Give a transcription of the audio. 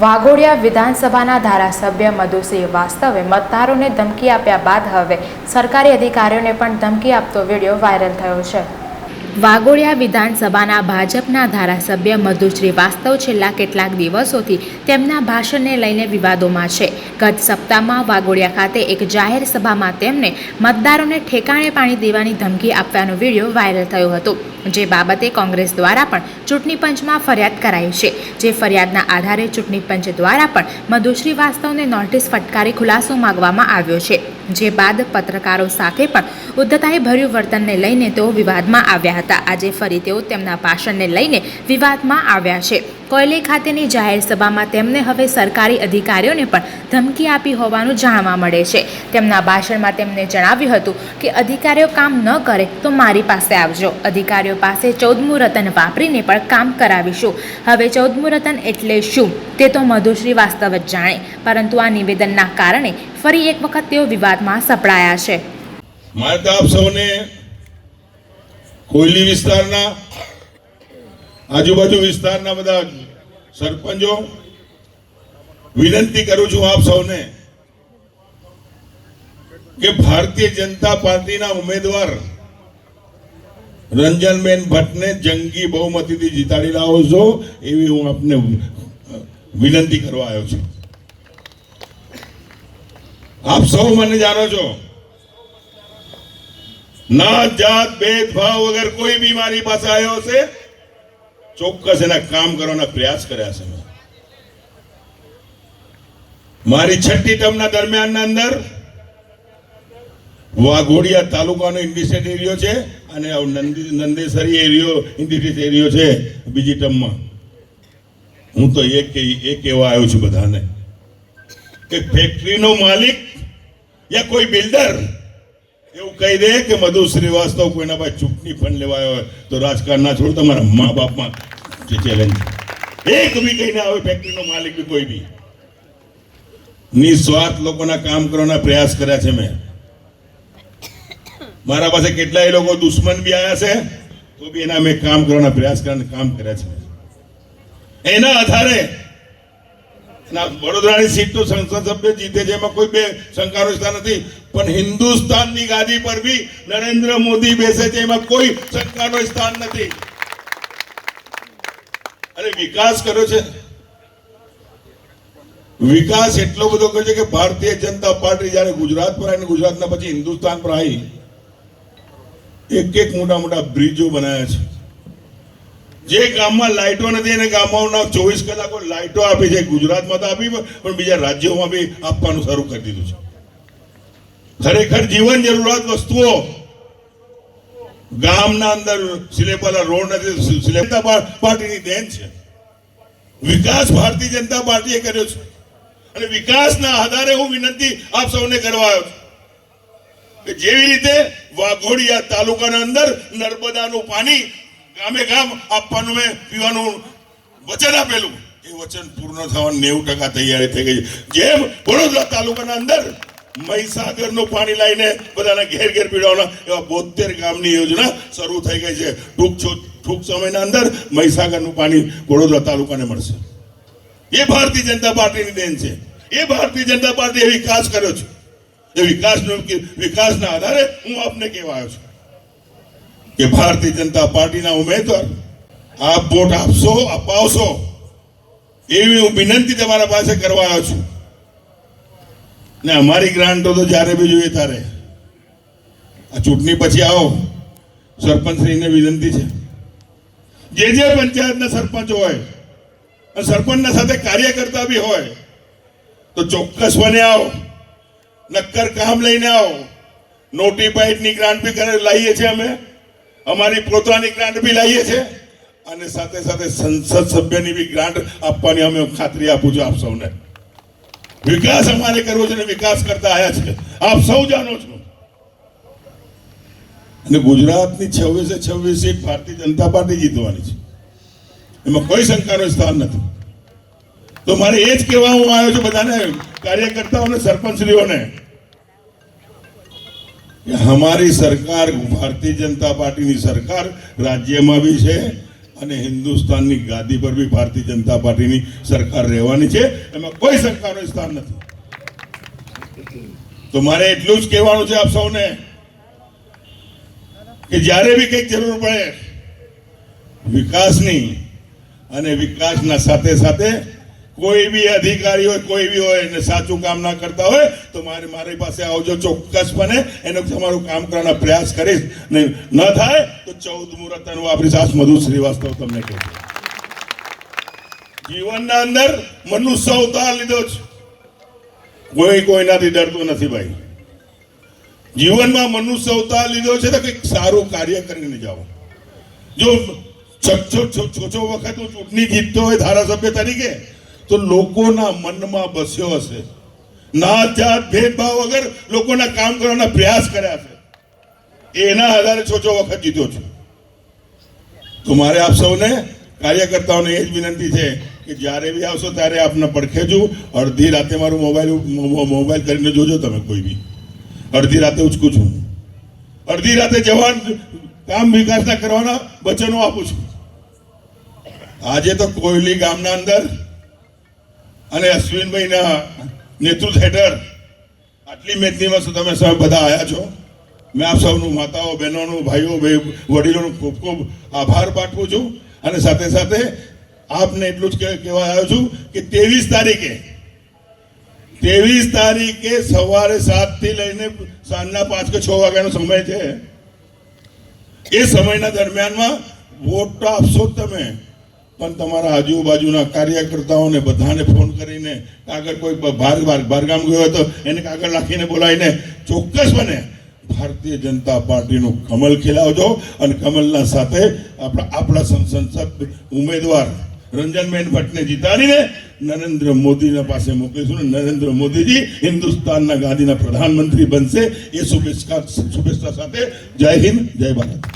વાઘોડિયા વિધાનસભાના ધારાસભ્ય મધુસિંહ વાસ્તવે મતદારોને ધમકી આપ્યા બાદ હવે સરકારી અધિકારીઓને પણ ધમકી આપતો વીડિયો વાયરલ થયો છે. વાઘોડિયા વિધાનસભાના ભાજપના ધારાસભ્ય મધુશ્રી વાસ્તવ છેલ્લા કેટલાક દિવસોથી તેમના ભાષણને લઈને વિવાદોમાં છે. ગત સપ્તાહમાં વાઘોડિયા ખાતે એક જાહેર સભામાં તેમને મતદારોને ઠેકાણે પાણી દેવાની ધમકી આપવાનો વીડિયો વાયરલ થયો હતો, જે બાબતે કોંગ્રેસ દ્વારા પણ ચૂંટણી પંચમાં ફરિયાદ કરાઈ છે. જે ફરિયાદના આધારે ચૂંટણી પંચ દ્વારા પણ મધુશ્રી વાસ્તવને નોટિસ ફટકારી ખુલાસો માગવામાં આવ્યો છે. જે બાદ પત્રકારો સાથે પણ ઉદ્ધતાએ ભર્યું વર્તનને લઈને તેઓ વિવાદમાં આવ્યા હતા. આજે ફરી તેઓ તેમના ભાષણને લઈને વિવાદમાં આવ્યા છે. કોયલી ખાતેની જાહેર સભામાં તેમને હવે સરકારી અધિકારીઓને પણ ધમકી આપી હોવાનું જાણવા મળે છે. તેમના ભાષણમાં તેમણે જણાવ્યું હતું કે અધિકારીઓ કામ ન કરે તો મારી પાસે આવજો. અધિકારીઓ પાસે ચૌદમું રતન વાપરીને પણ કામ કરાવીશું. હવે ચૌદમું રતન એટલે શું તે તો મધુશ્રી વાસ્તવ જ જાણે, પરંતુ આ નિવેદનના કારણે ફરી એક વખત તેઓ વિવાદમાં સપડાયા છે. મારે આપ સૌને કોયલી વિસ્તારના આજુબાજુ વિસ્તારના બધા સરપંચો, વિનંતી કરું છું આપ સૌને કે ભારતીય જનતા પાર્ટીના ઉમેદવાર રંજનબેન ભટ્ટને જંગી બહુમતીથી જીતાડી લાવો છો, એવી હું આપને વિનંતી કરવા આવ્યો છું. આપ સૌ મને જાણો છો નાત જાત, ભેદભાવ વગર કોઈ બી મારી પાસે આવ્યો છે ચોક્કસ એના કામ કરવાના પ્રયાસ કર્યા છે. મારી છઠ્ઠી ટર્મના દરમિયાનના અંદર વાઘોડિયા તાલુકાનો ઇન્ડિસ્ટ્રીટ એરિયો છે અને નંદેસરી એરિયો ઇન્ડિસ્ટ્રીટ એરિયો છે બીજી ટર્મમાં. હું તો એક એક કહેવા આવ્યો છું બધાને કે ફેક્ટરીનો માલિક યા કોઈ બિલ્ડર એવું કહી દે કે મધુ શ્રીવાસ્તવ કોઈના પાસે ચૂંટણી ફંડ લેવાયો હોય તો રાજકારણ ના છોડ તમારા મા બાપમાં જે ચેલેન્જ એક બી કહીને આવે ફેક્ટરીનો માલિક બી કોઈ બી. નિસ્વાર્થ લોકોના કામ કરવાના પ્રયાસ કર્યા છે મેં. મારા પાસે કેટલાય લોકો દુશ્મન બી આવ્યા છે, તો બી એના મેં કામ કરવાના પ્રયાસ કરવાના કામ કર્યા છે. એના આધારે વડોદરાની સીટ તો સંસદ સભ્ય જીતે છે, એમાં કોઈ બે શંકા સ્થાન નથી. પણ હિન્દુસ્તાનની ગાદી પર બી નરેન્દ્ર મોદી બેસે છે, એમાં કોઈ શંકાનો સ્થાન નથી. અરે, વિકાસ કર્યો છે. વિકાસ એટલો બધો કર્યો છે કે ભારતીય જનતા પાર્ટી જયારે ગુજરાત પર આવી ગુજરાતના પછી હિન્દુસ્તાન પર આવી. એક એક મોટા મોટા બ્રિજો બનાવ્યા છે. જે ગામમાં લાઇટો નથી એને ગામમાં ચોવીસ કલાકો લાઇટો આપી છે, ગુજરાતમાં તો આપી, પણ બીજા રાજ્યોમાં બી આપવાનું શરૂ કરી દીધું છે. ખરેખર જીવન જરૂરિયાત વસ્તુઓ. ગામના અંદર સિલેબલા રોડ નથી સિલેબ પાર્ટીની દેન છે. વિકાસ ભારતીય જનતા પાર્ટીએ કર્યો છે. અને વિકાસના આધારે હું વિનંતી આપ સૌને કરવા આવ્યો છું જેવી રીતે વાઘોડિયા તાલુકાના અંદર નર્મદાનું પાણી ગામે ગામ આપવાનું મેં પીવાનું વચન આપેલું. એ વચન પૂર્ણ થવાની નેવું ટકા તૈયારી થઈ ગઈ. જેમ વડોદરા તાલુકાના અંદર મહીસાગરનું પાણી લાવીને બધાના ઘેર ઘેર પીડાવવાના એવા બોતેર ગામની યોજના શરૂ થઈ ગઈ છે. ટૂંક ટૂંક સમયના અંદર મહીસાગરનું પાણી વડોદરા તાલુકાને મળશે. એ ભારતીય જનતા પાર્ટીની દેન છે. એ ભારતીય જનતા પાર્ટીએ વિકાસ કર્યો છે. એ વિકાસનો વિકાસના આધારે હું આપને કહેવાયો છું. કે ભારતીય જનતા પાર્ટીના ઉમેદવાર, આપ વોટ આપશો, અપાવશો, એવી હું વિનંતી તમારા પાસે કરવા આવ્યો છું. ને અમારી ગ્રાન્ટો તો જ્યારે બી જોઈએ ત્યારે. આ ચૂંટણી પછી આવો, સરપંચશ્રીને વિનંતી છે. જે જે પંચાયતના સરપંચ હોય, અને સરપંચના સાથે કાર્યકર્તા બી હોય, તો ચોક્કસ બને આવો. નક્કર કામ લઈને આવો. નોટિફાઈડની ગ્રાન્ટ બી કરે લાવીએ છીએ અમે. અમારી પોતાની ગ્રાન્ટ બી લાવીએ છીએ. અને સાથે સાથે સંસદ સભ્યની બી ગ્રાન્ટ આપવાની અમે ખાતરી આપું છું આપ સૌને. વિકાસ અમારે કરવો છે અને વિકાસ કરતા આવ્યા છે. આપ સૌ જાણો છો. અને ગુજરાતની છવ્વીસે છવ્વીસ સીટ ભારતીય જનતા પાર્ટી જીતવાની છે. એમાં કોઈ શંકાનો સ્થાન નથી. તો મારે એ જ કહેવા હું આવ્યો છું બધાને કાર્યકર્તાઓને સરપંચશ્રીઓને. હમારી સરકાર, ભારતીય જનતા પાર્ટીની સરકાર રાજ્યમાં બી છે અને હિન્દુસ્તાનની ગાદી પર બી ભારતીય જનતા પાર્ટીની સરકાર રહેવાની છે. એમાં કોઈ સરકારનું સ્થાન નથી. તો મારે એટલું જ કહેવાનું છે આપ સૌને કે જ્યારે બી કંઈક જરૂર પડે, વિકાસની અને વિકાસના સાથે સાથે કોઈ બી અધિકારી હોય કોઈ બી હોય એને સાચું કામ ના કરતા હોય, તો મારે, મારી પાસે આવજો ચોક્કસપણે. એનો તમારું કામ કરવાના પ્રયાસ કરીશ. ને ન થાય, તો ચૌદ મુહૂર્તનું આપણી સાસ મધુ શ્રીવાસ્તવ તમને કહું જીવનના અંદર મનુષ્ય અવતાર લીધો છે. કોઈ કોઈનાથી ડરતો નથી ભાઈ. જીવનમાં મનુષ્ય અવતાર લીધો છે તો કંઈક સારું કાર્ય કરીને જાઓ. જો છ છ છ વખત હું ચૂંટણી જીતતો હોય ધારાસભ્ય તરીકે તો લોકોના મનમાં બસ્યો હશે. ના જાત ભેદભાવ વગર લોકોના કામ કરવાના પ્રયાસ કર્યા છે. એના આધારે છો છો વખત જીત્યો છું. તો મારે આપ સૌને કાર્યકર્તાઓને એ જ વિનંતી છે કે જ્યારે બી આવશો ત્યારે આપને પડખે છું અડધી રાતે મારું મોબાઈલ મોબાઈલ કરીને જોજો તમે કોઈ બી. અડધી રાતે ઉચકું છું. અડધી રાતે જવાન કામ વિકાસના કરવાના વચનો આપું છું. આજે તો કોયલી ગામના અંદર અને અશ્વિનભાઈના નેતૃત્વ હેઠળ આટલી મેદનીમાં શું તમે સૌ બધા આવ્યા છો. મેં આપ સૌનું માતાઓ, બહેનોનું, ભાઈઓ ભાઈ વડીલોનું ખૂબ ખૂબ આભાર પાઠવું છું. અને સાથે સાથે આપને એટલું જ કહેવા આવ્યો છું કે ત્રેવીસ તારીખે ત્રેવીસ તારીખે સવારે સાતથી લઈને સાંજના પાંચ કે છ વાગ્યાનો સમય છે. એ સમયના દરમિયાનમાં વોટ તો આપશો તમે. પણ તમારા આજુબાજુના કાર્યકર્તાઓને બધાને ફોન કરીને કાગળ કોઈ બહાર બહાર બહારગામ ગયો હોય તો એને કાગળ નાખીને બોલાવીને ચોક્કસ બને ભારતીય જનતા પાર્ટીનું કમલ ખીલાવજો અને કમલના સાથે આપણા આપણા સંસદ ઉમેદવાર રંજનબેન ભટ્ટને જીતાડીને નરેન્દ્ર મોદીના પાસે મોકલીશું નરેન્દ્ર મોદીજી હિન્દુસ્તાનના ગાંધીના પ્રધાનમંત્રી બનશે. એ શુભેચ્છા શુભેચ્છા સાથે જય હિન્દ, જય ભારત.